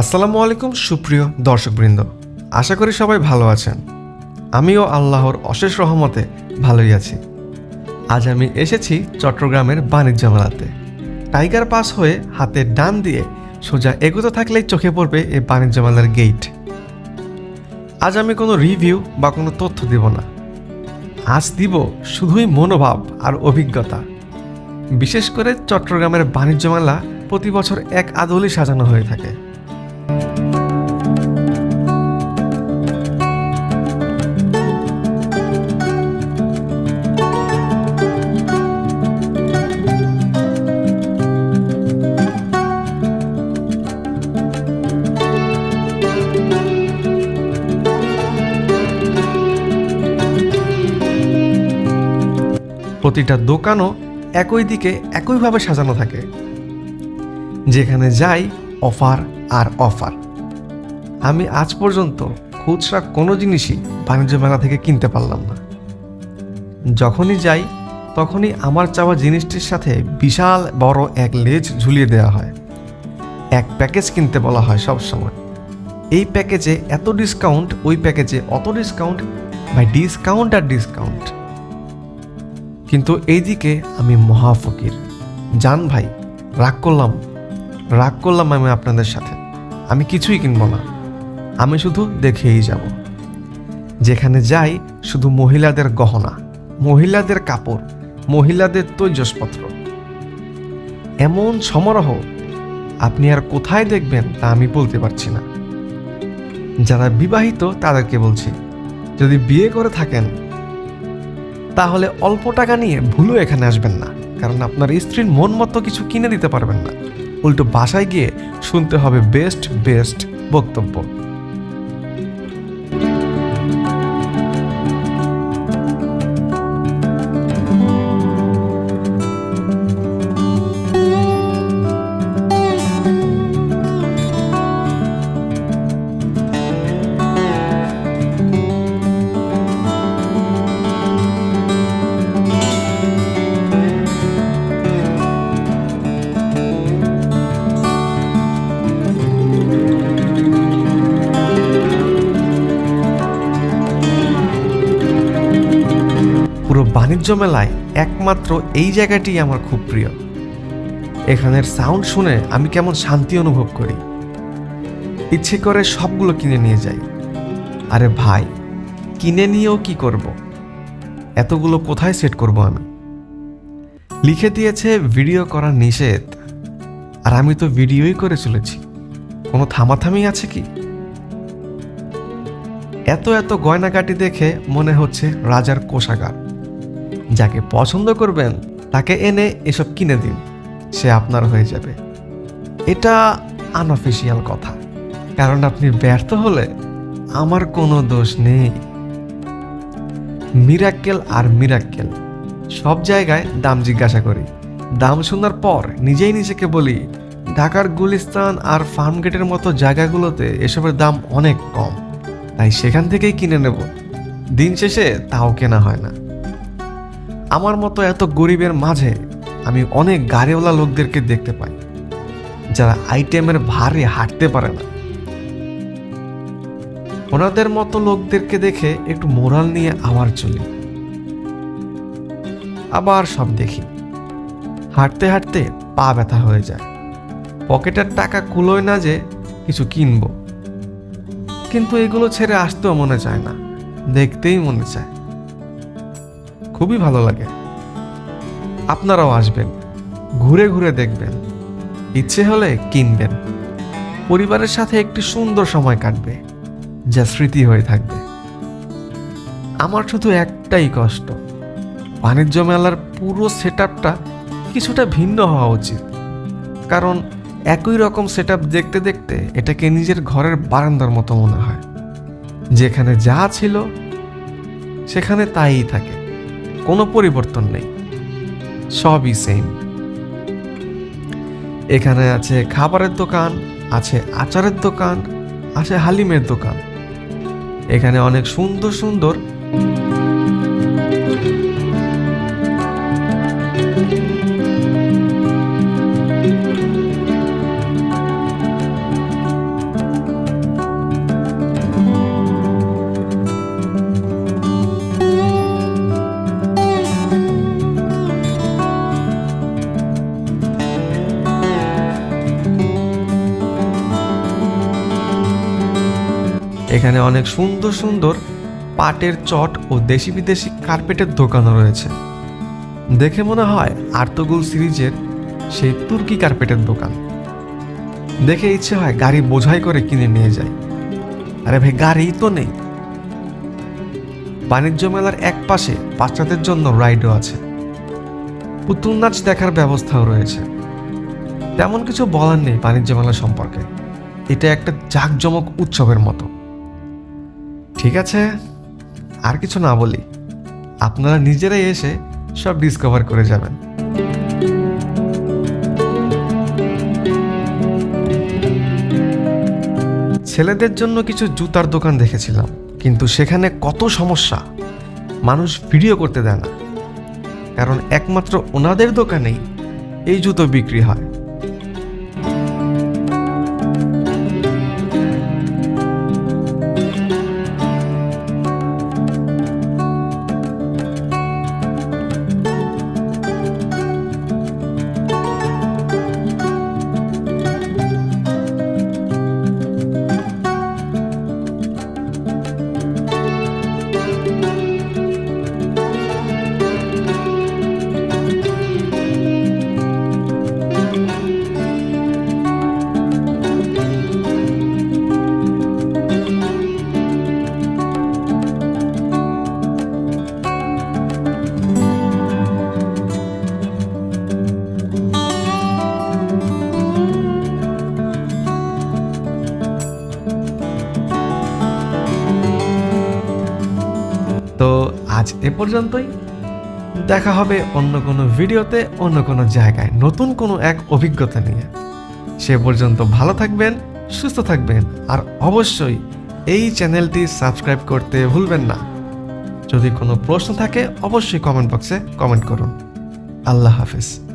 আসসালামু আলাইকুম, সুপ্রিয় দর্শকবৃন্দ। আশা করি সবাই ভালো আছেন। আমিও আল্লাহর অশেষ রহমতে ভালোই আছি। আজ আমি এসেছি চট্টগ্রামের বাণিজ্য মেলাতে। টাইগার পাস হয়ে হাতের ডান দিয়ে সোজা এগোতে থাকলেই চোখে পড়বে এই বাণিজ্য মেলার গেট আজ আমি কোনো রিভিউ বা কোনো তথ্য দিব না। আজ দিব শুধুই মনোভাব আর অভিজ্ঞতা। বিশেষ করে চট্টগ্রামের বাণিজ্য মেলা প্রতি বছর এক আদলই সাজানো হয়ে থাকে। প্রতিটা দোকানও একই দিকে একইভাবে সাজানো থাকে। যেখানে যাই অফার আর অফার। আমি আজ পর্যন্ত খুচরা কোনো জিনিসই বাণিজ্য মেলা থেকে কিনতে পারলাম না। যখনই যাই, তখনই আমার চাওয়া জিনিসটির সাথে বিশাল বড় এক লেজ ঝুলিয়ে দেওয়া হয়। এক প্যাকেজ কিনতে বলা হয় সব সময়। এই প্যাকেজে এত ডিসকাউন্ট, ওই প্যাকেজে অত ডিসকাউন্ট ভাই ডিসকাউন্ট আর ডিসকাউন্ট। কিন্তু এইদিকে আমি মহা ফকির জান ভাই, রাগ করলাম। রাগ করলাম আমি আপনাদের সাথে। আমি কিছুই কিনবো না। আমি শুধু দেখেই যাব। যেখানে যাই শুধু মহিলাদের গহনা, মহিলাদের কাপড়, মহিলাদের তৈজসপত্র। এমন সমারোহ আপনি আর কোথায় দেখবেন তা আমি বলতে পারছি না। যারা বিবাহিত তাদেরকে বলছি, যদি বিয়ে করে থাকেন তাহলে অল্প টাকা নিয়ে ভুলও এখানে আসবেন না, কারণ আপনার স্ত্রীর মন মতো কিছু কিনে দিতে পারবেন না। উল্টো বাসায় গিয়ে শুনতে হবে বেস্ট বেস্ট বক্তব্য। বাণিজ্য মেলায় একমাত্র এই জায়গাটি আমার খুব প্রিয়। এখানের সাউন্ড শুনে আমি কেমন শান্তি অনুভব করি। ইচ্ছে করে সবগুলো কিনে নিয়ে যাই। আরে ভাই, কিনে নিয়েও কি করব? এতগুলো কোথায় সেট করব আমি? লিখে দিয়েছে, ভিডিও করা নিষেধ। আর আমি তো ভিডিওই করে চলেছি। কোনো থামাথামি আছে কি? এত এত গয়নাগাটি দেখে মনে হচ্ছে রাজার কোষাগার। যাকে পছন্দ করবেন, তাকে এনে এসব কিনে দিন। সে আপনার হয়ে যাবে। এটা আনঅফিসিয়াল কথা। কারণ আপনি ব্যর্থ হলে আমার কোনো দোষ নেই। মিরাক্কেল আর মিরাক্কেল, সব জায়গায় দাম জিজ্ঞাসা করি। দাম শোনার পর নিজেই নিজেকে বলি, ঢাকার গুলিস্তান আর ফার্মগেটের মতো জায়গাগুলোতে এসবের দাম অনেক কম। তাই সেখান থেকেই কিনে নেব। দিন শেষে তাও কেনা হয় না। আমার মতো এত গরিবের মাঝে আমি অনেক গাড়িওয়ালা লোকদেরকে দেখতে পাই, যারা আইটেমের ভারে হাঁটতে পারে না। ওনাদের মতো লোকদেরকে দেখে একটু মোরাল নিয়ে আবার চলি। আবার সব দেখি। হাঁটতে হাঁটতে পা ব্যথা হয়ে যায়। পকেটের টাকা কুলোয় না যে কিছু কিনবো। কিন্তু এগুলো ছেড়ে আসতেও মনে চায় না। দেখতেই মনে চায়। খুবই ভালো লাগে। আপনারাও আসবেন, ঘুরে ঘুরে দেখবেন, ইচ্ছে হলে কিনবেন। পরিবারের সাথে একটি সুন্দর সময় কাটবে, যা স্মৃতি হয়ে থাকবে। আমার শুধু একটাই কষ্ট, বাণিজ্য মেলার পুরো সেট কিছুটা ভিন্ন হওয়া উচিত। কারণ একই রকম সেট দেখতে দেখতে এটাকে নিজের ঘরের বারান্দার মতো মনে হয়। যেখানে যা ছিল, সেখানে তাই থাকে। কোনো পরিবর্তন নেই। সবই সেম এখানে আছে খাবারের দোকান, আছে আচারের দোকান, আছে হালিমের দোকান। এখানে অনেক সুন্দর সুন্দর এখানে অনেক সুন্দর সুন্দর পাটের চট ও দেশি বিদেশি কার্পেটের দোকানও রয়েছে। দেখে মনে হয় আর্তগুল সিরিজের সেই তুর্কি কার্পেটের দোকান। দেখে ইচ্ছে হয় গাড়ি বোঝাই করে কিনে নিয়ে যাই। আরে ভাই গাড়ি তো নেই। বাণিজ্য মেলার এক পাশে বাচ্চাদের জন্য রাইডও আছে। পুতুল নাচ দেখার ব্যবস্থাও রয়েছে। তেমন কিছু বলার নেই বাণিজ্য মেলা সম্পর্কে। এটা একটা জাঁকজমক উৎসবের মতো। ঠিক আছে? আর কিছু না বলি, আপনারা নিজেরাই এসে সব ডিসকভার করে যাবেন। ছেলেদের জন্য কিছু জুতার দোকান দেখেছিলাম, কিন্তু সেখানে কত সমস্যা, মানুষ ভিডিও করতে দেয় না। কারণ একমাত্র ওনাদের দোকানেই এই জুতো বিক্রি হয়। তো আজ এ পর্যন্তই। দেখা হবে অন্য কোনো ভিডিওতে, অন্য কোনো জায়গায় নতুন কোনো এক অভিজ্ঞতা নিয়ে। সে পর্যন্ত ভালো থাকবেন, সুস্থ থাকবেন, আর অবশ্যই এই চ্যানেলটি সাবস্ক্রাইব করতে ভুলবেন না। যদি কোনো প্রশ্ন থাকে, অবশ্যই কমেন্ট বক্সে কমেন্ট করুন। আল্লাহ হাফিজ।